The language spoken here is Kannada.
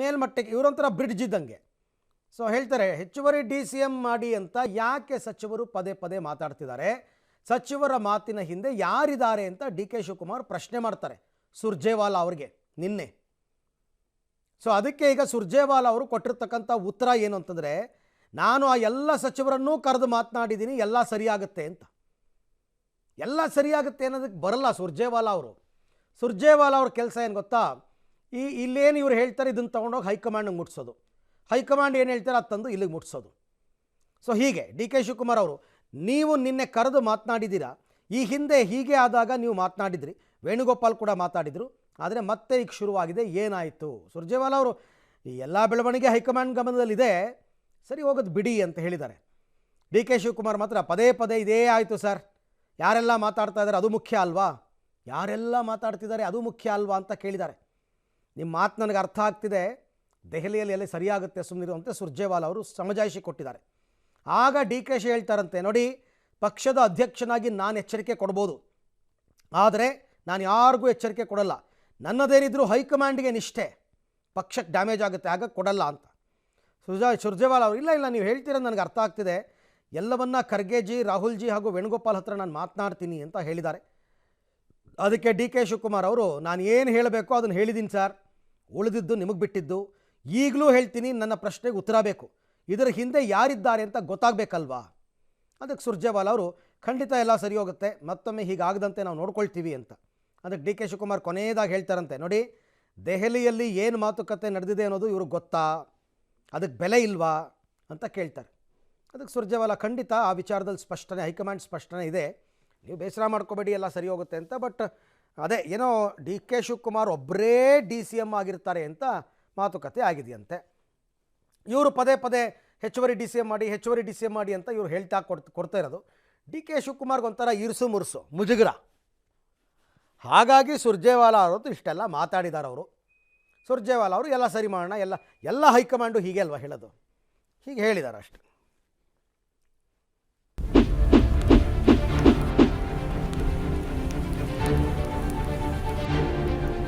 ಮೇಲ್ಮಟ್ಟಕ್ಕೆ ಇವರೊಂಥರ ಬ್ರಿಡ್ಜ್ ಇದ್ದಂಗೆ. ಸೊ ಹೇಳ್ತಾರೆ, ಹೆಚ್ಚುವರಿ ಡಿ ಸಿ ಎಂ ಮಾಡಿ ಅಂತ ಯಾಕೆ ಸಚಿವರು ಪದೇ ಪದೇ ಮಾತಾಡ್ತಿದ್ದಾರೆ? ಸಚಿವರ ಮಾತಿನ ಹಿಂದೆ ಯಾರಿದ್ದಾರೆ ಅಂತ ಡಿ ಕೆ ಶಿವಕುಮಾರ್ ಪ್ರಶ್ನೆ ಮಾಡ್ತಾರೆ ಸುರ್ಜೇವಾಲಾ ಅವ್ರಿಗೆ ನಿನ್ನೆ. ಸೊ ಅದಕ್ಕೆ ಈಗ ಸುರ್ಜೇವಾಲಾ ಅವರು ಕೊಟ್ಟಿರ್ತಕ್ಕಂಥ ಉತ್ತರ ಏನು ಅಂತಂದರೆ, ನಾನು ಆ ಎಲ್ಲ ಸಚಿವರನ್ನೂ ಕರೆದು ಮಾತನಾಡಿದ್ದೀನಿ, ಎಲ್ಲ ಸರಿಯಾಗುತ್ತೆ ಅಂತ. ಎಲ್ಲ ಸರಿಯಾಗುತ್ತೆ ಅನ್ನೋದಕ್ಕೆ ಬರಲ್ಲ ಸುರ್ಜೇವಾಲಾ ಅವರು. ಸುರ್ಜೇವಾಲಾ ಅವ್ರ ಕೆಲಸ ಏನು ಗೊತ್ತಾ? ಈ ಇಲ್ಲೇನು ಇವ್ರು ಹೇಳ್ತಾರೆ, ಇದನ್ನು ತೊಗೊಂಡೋಗಿ ಹೈಕಮಾಂಡ್ಗೆ ಮುಟ್ಸೋದು. ಹೈಕಮಾಂಡ್ ಏನು ಹೇಳ್ತಾರೆ, ಅದು ತಂದು ಇಲ್ಲಿಗೆ ಮುಟ್ಸೋದು. ಸೊ ಹೀಗೆ ಡಿ ಕೆ ಶಿವಕುಮಾರ್ ಅವರು, ನೀವು ನಿನ್ನೆ ಕರೆದು ಮಾತನಾಡಿದ್ದೀರಾ ಈ ಹಿಂದೆ ಹೀಗೆ ಆದಾಗ ನೀವು ಮಾತನಾಡಿದ್ರಿ, ವೇಣುಗೋಪಾಲ್ ಕೂಡ ಮಾತಾಡಿದರು ಆದರೆ ಮತ್ತೆ ಈಗ ಶುರುವಾಗಿದೆ, ಏನಾಯಿತು? ಸುರ್ಜೇವಾಲಾ ಅವರು, ಈ ಎಲ್ಲ ಬೆಳವಣಿಗೆ ಹೈಕಮಾಂಡ್ ಗಮನದಲ್ಲಿದೆ, ಸರಿ ಹೋಗೋದು ಬಿಡಿ ಅಂತ ಹೇಳಿದ್ದಾರೆ. ಡಿ ಕೆ ಶಿವಕುಮಾರ್ ಮಾತ್ರ, ಪದೇ ಪದೇ ಇದೇ ಆಯಿತು ಸರ್. ಯಾರೆಲ್ಲ ಮಾತಾಡ್ತಾ ಇದ್ದಾರೆ ಅದು ಮುಖ್ಯ ಅಲ್ವಾ? ಯಾರೆಲ್ಲ ಮಾತಾಡ್ತಿದ್ದಾರೆ, ಅದು ಮುಖ್ಯ ಅಲ್ವಾ ಅಂತ ಕೇಳಿದ್ದಾರೆ. ನಿಮ್ಮ ಮಾತು ನನಗೆ ಅರ್ಥ ಆಗ್ತಿದೆ. ದೆಹಲಿಯಲ್ಲಿ ಎಲ್ಲ ಸರಿಯಾಗುತ್ತೆ ಸುಮ್ಮನಿರುವಂತೆ ಸುರ್ಜೇವಾಲಾ ಅವರು ಸಮಜಾಯಿಷಿ ಕೊಟ್ಟಿದ್ದಾರೆ. ಆಗ ಡಿ ಕೆ ಶಿ ಹೇಳ್ತಾರಂತೆ, ನೋಡಿ, ಪಕ್ಷದ ಅಧ್ಯಕ್ಷನಾಗಿ ನಾನು ಎಚ್ಚರಿಕೆ ಕೊಡ್ಬೋದು. ಆದರೆ ನಾನು ಯಾರಿಗೂ ಎಚ್ಚರಿಕೆ ಕೊಡಲ್ಲ. ನನ್ನದೇನಿದ್ರೂ ಹೈಕಮಾಂಡ್ಗೆ ನಿಷ್ಠೆ. ಪಕ್ಷಕ್ಕೆ ಡ್ಯಾಮೇಜ್ ಆಗುತ್ತೆ, ಆಗ ಕೊಡಲ್ಲ ಅಂತ. ಸುರ್ಜಾ ಸುರ್ಜೇವಾಲಾ ಅವರು, ಇಲ್ಲ ಇಲ್ಲ, ನೀವು ಹೇಳ್ತೀರ ನನಗೆ ಅರ್ಥ ಆಗ್ತಿದೆ. ಎಲ್ಲವನ್ನ ಖರ್ಗೆಜಿ, ರಾಹುಲ್ಜಿ ಹಾಗೂ ವೇಣುಗೋಪಾಲ್ ಹತ್ರ ನಾನು ಮಾತನಾಡ್ತೀನಿ ಅಂತ ಹೇಳಿದ್ದಾರೆ. ಅದಕ್ಕೆ ಡಿ ಕೆ ಶಿವಕುಮಾರ್ ಅವರು, ನಾನು ಏನು ಹೇಳಬೇಕು ಅದನ್ನು ಹೇಳಿದ್ದೀನಿ ಸರ್. ಉಳಿದಿದ್ದು ನಿಮಗೆ ಬಿಟ್ಟಿದ್ದು. ಈಗಲೂ ಹೇಳ್ತೀನಿ, ನನ್ನ ಪ್ರಶ್ನೆಗೆ ಉತ್ತರ ಬೇಕು. ಇದರ ಹಿಂದೆ ಯಾರಿದ್ದಾರೆ ಅಂತ ಗೊತ್ತಾಗಬೇಕಲ್ವಾ? ಅದಕ್ಕೆ ಸುರ್ಜೇವಾಲ ಅವರು, ಖಂಡಿತ ಎಲ್ಲ ಸರಿ ಹೋಗುತ್ತೆ. ಮತ್ತೊಮ್ಮೆ ಹೀಗಾಗದಂತೆ ನಾವು ನೋಡ್ಕೊಳ್ತೀವಿ ಅಂತ. ಅದಕ್ಕೆ ಡಿ ಕೆ ಶಿವಕುಮಾರ್ ಕೊನೆಯದಾಗಿ ಹೇಳ್ತಾರಂತೆ, ನೋಡಿ, ದೆಹಲಿಯಲ್ಲಿ ಏನು ಮಾತುಕತೆ ನಡೆದಿದೆ ಅನ್ನೋದು ಇವ್ರಿಗೆ ಗೊತ್ತಾ? ಅದಕ್ಕೆ ಬೆಲೆ ಇಲ್ವಾ? ಅಂತ ಕೇಳ್ತಾರೆ. ಅದಕ್ಕೆ ಸುರ್ಜೇವಾಲ, ಖಂಡಿತ ಆ ವಿಚಾರದಲ್ಲಿ ಸ್ಪಷ್ಟನೆ, ಹೈಕಮಾಂಡ್ ಸ್ಪಷ್ಟನೆ ಇದೆ. ನೀವು ಬೇಸರ ಮಾಡ್ಕೋಬೇಡಿ, ಎಲ್ಲ ಸರಿ ಹೋಗುತ್ತೆ ಅಂತ. ಬಟ್ ಅದೇ, ಏನೋ ಡಿ ಕೆ ಶಿವಕುಮಾರ್ ಒಬ್ಬರೇ ಡಿ ಸಿ ಎಂ ಆಗಿರ್ತಾರೆ ಅಂತ ಮಾತುಕತೆ ಆಗಿದೆಯಂತೆ. ಇವರು ಪದೇ ಪದೇ ಹೆಚ್ಚುವರಿ ಡಿ ಸಿ ಎಂ ಮಾಡಿ, ಹೆಚ್ಚುವರಿ ಡಿ ಸಿ ಎಂ ಮಾಡಿ ಅಂತ ಇವರು ಹೇಳ್ತಾ ಕೊಡ್ತಾ ಕೊಡ್ತಾ ಇರೋದು. ಡಿ ಕೆ ಶಿವಕುಮಾರ್ಗೆ ಒಂಥರ ಇರುಸು ಮುರುಸು, ಮುಜುಗರ. ಹಾಗಾಗಿ ಸುರ್ಜೇವಾಲಾ ಅವರು ಇಷ್ಟೆಲ್ಲ ಮಾತಾಡಿದ್ದಾರೆ ಅವರು. ಸುರ್ಜೇವಾಲಾ ಅವರು, ಎಲ್ಲ ಸರಿ ಮಾಡೋಣ, ಎಲ್ಲ ಎಲ್ಲ ಹೈಕಮಾಂಡು ಹೀಗೆ ಅಲ್ವಾ ಹೇಳೋದು? ಹೀಗೆ ಹೇಳಿದ್ದಾರೆ ಅಷ್ಟೆ.